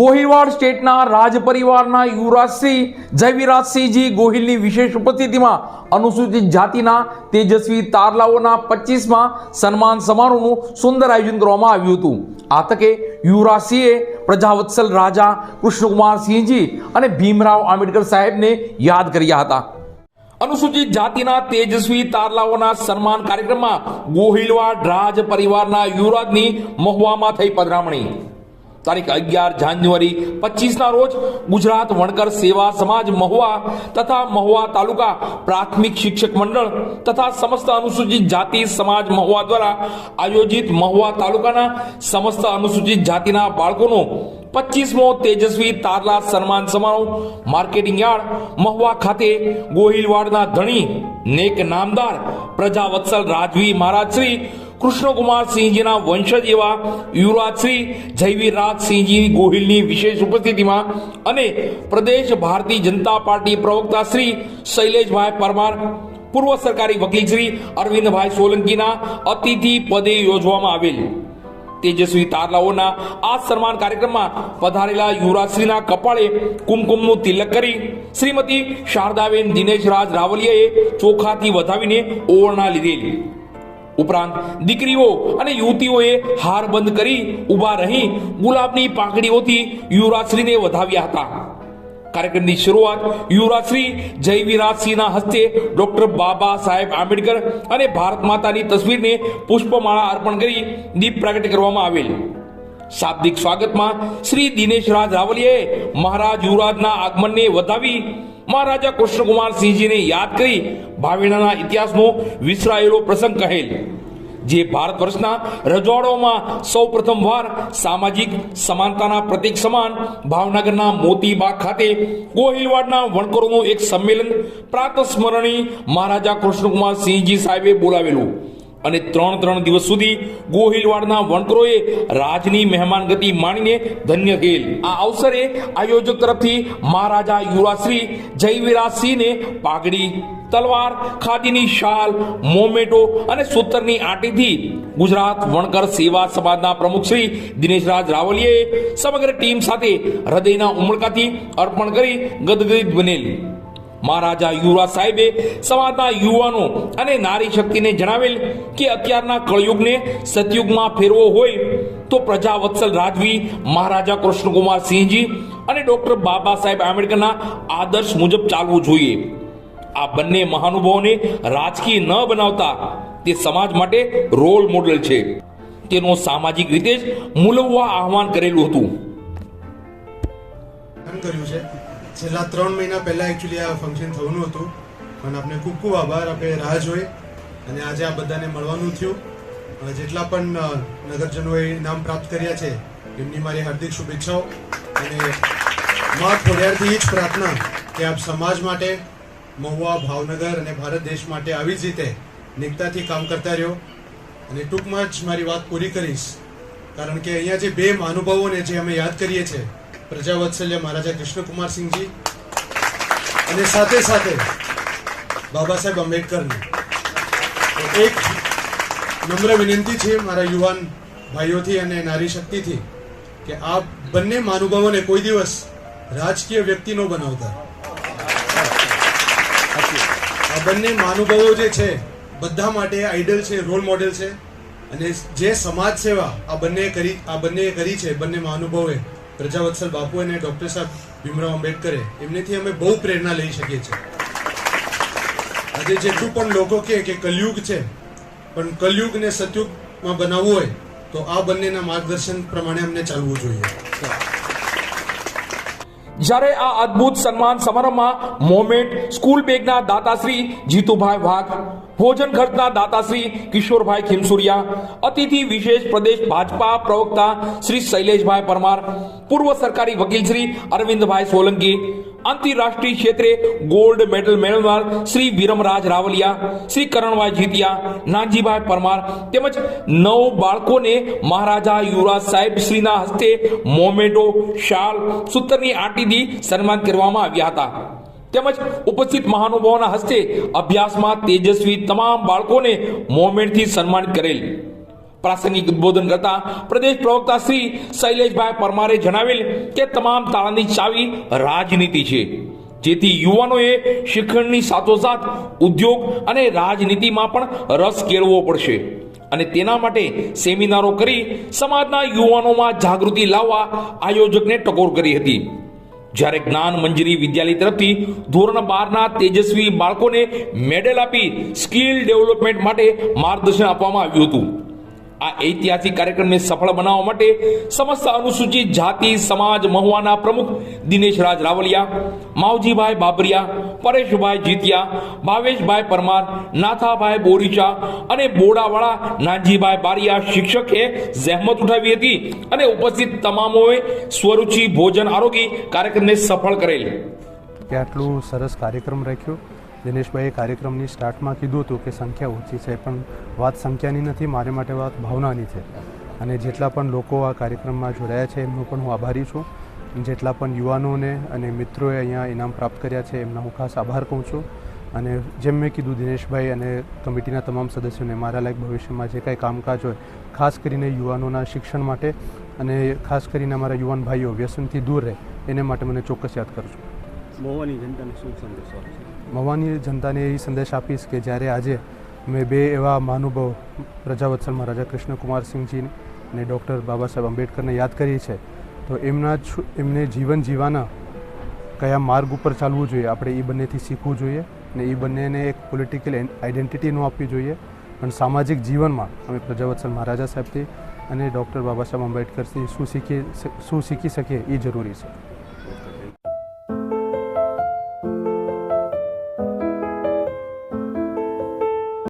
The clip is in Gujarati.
ગોહિલવાડ સ્ટેટના રાજ પરિવારના યુવરાજસિંહ જયવિરાજસિંહજી ગોહિલની વિશેષ ઉપસ્થિતિમાં અનુસૂચિત જાતિના તેજસ્વી તારલાઓના પચીસમાં સન્માન સમારોહનું સુંદર આયોજન કરવામાં આવ્યું હતું. આ તકે યુવરાજસિંહે પ્રજાવત્સલ રાજા કૃષ્ણકુમારસિંહજી અને ભીમરાવ આંબેડકર સાહેબને યાદ કર્યા હતા. અનુસૂચિત જાતિના તેજસ્વી તારલાઓના સન્માન કાર્યક્રમમાં ગોહિલવાડ રાજ પરિવારના યુવરાજની મહુવામાં થઈ પધરામણી. તારીખ અગિયાર જાન્યુઆરી, પચીસના રોજ ગુજરાત વણકર સેવા સમાજ મહુવા તથા મહુવા તાલુકા પ્રાથમિક શિક્ષક મંડળ તથા સમસ્ત અનુસૂચિત જાતિ સમાજ મહુવા દ્વારા આયોજિત મહુવા તાલુકાના સમસ્ત અનુસૂચિત જાતિના બાળકોનો પચીસમો તેજસ્વી તારલા સન્માન સમારોહ, માર્કેટિંગ યાર્ડ, મહુવા ખાતે ગોહિલવાડના ધણી નેક નામદાર પ્રજાવત્સલ રાજવી મહારાજ શ્રી કૃષ્ણકુમાર સિંહજીના વંશજ એવા યુવરાજશ્રી ગોહિલની વિશેષ ઉપસ્થિતિમાં અને પ્રદેશ ભારતીય જનતા પાર્ટી પ્રવક્તા શ્રી શૈલેષભાઈ પરમાર, પૂર્વ સરકારી વકીલ શ્રી અરવિંદભાઈ સોલંકીના અતિથિ પદે યોજવામાં આવેલ. તેજસ્વી તારલાઓના આ સન્માન કાર્યક્રમમાં પધારેલા યુવરાજશ્રીના કપાળે કુમકુમનું તિલક કરી શ્રીમતી શારદાબેન દિનેશરાજ રાવલિયાએ ચોખાથી વધાવીને ઓવરણા લીધેલ. ઉપરાંત દીકરીઓ અને યુવતીઓએ હાર બંધ કરી ઊભા રહી ગુલાબની પાંખડીઓથી યુવરાજશ્રીને વધાવ્યા હતા. કાર્યક્રમની શરૂઆત યુવરાજશ્રી જયવીરાજસિંહના હસ્તે ડોક્ટર બાબા સાહેબ આંબેડકર અને ભારત માતાની તસવીરને પુષ્પમાળા અર્પણ કરી દીપ પ્રાગટ્ય કરવામાં આવેલ. શાબ્દિક સ્વાગતમાં શ્રી દિનેશ રાજ રાવલીએ મહારાજ યુવરાજના આગમનને વધાવી મહારાજા કૃષ્ણકુમાર સિંહજીને યાદ કરી ભાવિણાના ઇતિહાસનો વિસરાયેલો પ્રસંગ કહેલ. જે ભારત વર્ષના રજવાડોમાં સૌ પ્રથમવાર સામાજિક સમાનતાના પ્રતીક સમાન ભાવનગરના મોતીબાગ ખાતે ગોહિલવાડના વણકરોનું એક સંમેલન પ્રાતસ્મરણી મહારાજા કૃષ્ણકુમાર સિંહજી સાહેબે બોલાવેલું. અને ત્રણ ત્રણ દિવસ સુધી ગોહિલવાડના વણકરોએ રાજની મહેમાનગતિ માણીને ધન્ય થયેલ આ અવસરે આયોજક તરફથી મહારાજા યુવરાજશ્રી જયવીરાજસિંહને પાઘડી, તલવાર, ખાદીની શાલ, મોમેટો અને સૂતરની આટીથી ગુજરાત વણકર સેવા સમાજના પ્રમુખ શ્રી દિનેશરાજ રાવલીએ સમગ્ર ટીમ સાથે હૃદયના ઉમળકાથી અર્પણ કરી ગદગદિત બનેલ. મહારાજા યુવરાજ સાહેબે સમાજના યુવાનો અને નારી શક્તિને જણાવેલ કે અત્યારના કળયુગને સતયુગમાં ફેરવો હોય તો પ્રજાવત્સલ રાજવી મહારાજા કૃષ્ણકુમાર સિંહજી અને ડોક્ટર બાબા સાહેબ આંબેડકરના આદર્શ મુજબ ચાલવું જોઈએ. આ બંને મહાનુભાવોને રાજકીય ન બનાવતા તે સમાજ માટે રોલ મોડેલ છે. તેનો સામાજિક રીતે જ મૂલવવા આહવાન કરેલું હતું. કર્યું છે. છેલ્લા ત્રણ મહિના પહેલા એકચ્યુઅલી આ ફંક્શન થવાનું હતું પણ આપને ખૂબ ખૂબ આભાર. આપણે રાહ જોઈ અને આજે આ બધાને મળવાનું થયું. જેટલા પણ નગરજનોએ ઇનામ પ્રાપ્ત કર્યા છે, એમની મારી હાર્દિક શુભેચ્છાઓ. અને મા ખોડિયારથી જ પ્રાર્થના કે આપ સમાજ માટે, મહુવા ભાવનગર અને ભારત દેશ માટે આવી જ રીતે નિકતાથી કામ કરતા રહ્યો. અને ટૂંકમાં જ મારી વાત પૂરી કરીશ. કારણ કે અહીંયા જે બે મહાનુભાવોને જે અમે યાદ કરીએ છીએ પ્રજાવત્સલ્ય મહારાજા કૃષ્ણકુમાર સિંહજી અને સાથે સાથે બાબા સાહેબ આંબેડકરની. એક નમ્ર વિનંતી છે મારા યુવાન ભાઈઓથી અને નારી શક્તિથી કે આ બંને મહાનુભાવોને કોઈ દિવસ રાજકીય વ્યક્તિ ન બનાવતા. આ બંને મહાનુભાવો જે છે, બધા માટે આઈડલ છે, રોલ મોડેલ છે અને જે સમાજ સેવા આ બંને કરી, આ બંને કરી છે, બંને મહાનુભાવોએ પ્રજાવત્સલ બાપુ અને ડોક્ટર સાહેબ ભીમરાવ આંબેડકરે, એમનેથી અમે બહુ પ્રેરણા લઈ શકીએ છીએ. આજે જેટલું પણ લોકો કહે કે કલયુગ છે, પણ કલયુગને સતયુગમાં બનાવવું હોય, તો આ બંનેના માર્ગદર્શન પ્રમાણે અમને ચાલવું જોઈએ. જ્યારે આ અદ્ભુત સન્માન સમારંભમાં મોમેન્ટ સ્કૂલ બેગના દાતાશ્રી જીતુભાઈ વાઘ ભોજન ખર્ચના દાતાશ્રી કિશોરભાઈ ખીમસુરિયા, અતિથિ વિશેષ પ્રદેશ ભાજપા પ્રવક્તા શ્રી શૈલેષભાઈ પરમાર, પૂર્વ સરકારી વકીલ શ્રી અરવિંદભાઈ સોલંકી, આંતરરાષ્ટ્રીય ક્ષેત્રે ગોલ્ડ મેડલ મેળવનાર શ્રી વિરમરાજ રાવલિયા, શ્રી કરણભાઈ જીતિયા, નાનજીભાઈ પરમાર તેમજ નવ બાળકોને મહારાજા યુવરાજ સાહેબ શ્રીના હસ્તે મોમેટો શાલ, સૂતરની આંટીથી સન્માન કરવામાં આવ્યા હતા. તેમજ ઉપસ્થિત મહાનુભાવોના હસ્તે અભ્યાસમાં તેજસ્વી તમામ બાળકોને મોમેન્ટથી સન્માનિત કરેલ. પ્રાસંગિક ઉદ્બોધન કરતા પ્રદેશ પ્રવક્તા શ્રી શૈલેષભાઈ પરમારે જણાવેલ કે તમામ તાળાની ચાવી રાજનીતિ છે. જેથી યુવાનોએ શિક્ષણની સાથોસાથ ઉદ્યોગ અને રાજનીતિમાં પણ રસ કેળવવો પડશે. અને તેના માટે સેમિનારો કરી સમાજના યુવાનોમાં જાગૃતિ લાવવા આયોજકને ટકોર કરી હતી. જ્યારે જ્ઞાન મંજરી વિદ્યાલય તરફથી ધોરણ બારના તેજસ્વી બાળકોને મેડલ આપી સ્કિલ ડેવલપમેન્ટ માટે માર્ગદર્શન આપવામાં આવ્યું હતું. આ ઐતિહાસિક કાર્યક્રમને સફળ બનાવવા માટે સમસ્ત અનુસૂચિત જાતિ, સમાજ, મહુવાના પ્રમુખ દિનેશ રાજ રાવલિયા, માવજીભાઈ બાબરિયા, પરેશભાઈ જીતિયા, ભાવેશભાઈ પરમાર, નાથાભાઈ બોરીચા અને બોડાવાળા નાનજીભાઈ બારિયા શિક્ષકે જહેમત ઉઠાવી હતી અને ઉપસ્થિત તમામોએ સ્વરૂચિ ભોજન આરોગી કાર્યક્રમને સફળ કરેલ. આટલું સરસ કાર્યક્રમ રાખ્યો. દિનેશભાઈએ કાર્યક્રમની સ્ટાર્ટમાં કીધું હતું કે સંખ્યા ઓછી છે, પણ વાત સંખ્યાની નથી, મારે માટે વાત ભાવનાની છે. અને જેટલા પણ લોકો આ કાર્યક્રમમાં જોડાયા છે, એમનો પણ હું આભારી છું. જેટલા પણ યુવાનોને અને મિત્રોએ અહીંયા ઇનામ પ્રાપ્ત કર્યા છે, એમના હું ખાસ આભાર કહું છું. અને જેમ મેં કીધું દિનેશભાઈ અને કમિટીના તમામ સદસ્યોને, મારા લાયક ભવિષ્યમાં જે કાંઈ કામકાજ હોય, ખાસ કરીને યુવાનોના શિક્ષણ માટે અને ખાસ કરીને અમારા યુવાન ભાઈઓ વ્યસનથી દૂર રહે, એને માટે મને ચોક્કસ યાદ કરજો મહુવાની જનતાને શું સંદેશો મવાની જનતાને એ સંદેશ આપીશ કે જ્યારે આજે મેં બે એવા મહાનુભાવ પ્રજાવત્સલ મહારાજા કૃષ્ણકુમારસિંહજી અને ડૉક્ટર બાબા સાહેબ આંબેડકરને યાદ કરી છે તો એમના એમને જીવન જીવાના કયા માર્ગ ઉપર ચાલવું જોઈએ, આપણે એ બંનેથી શીખવું જોઈએ ને એ બંનેને એક પોલિટિકલ આઈડેન્ટિટી ન આપવી જોઈએ. પણ સામાજિક જીવનમાં અમે પ્રજાવત્સલ મહારાજા સાહેબથી અને ડૉક્ટર બાબા સાહેબ આંબેડકરથી શું શીખી શું શીખી શકીએ એ જરૂરી છે.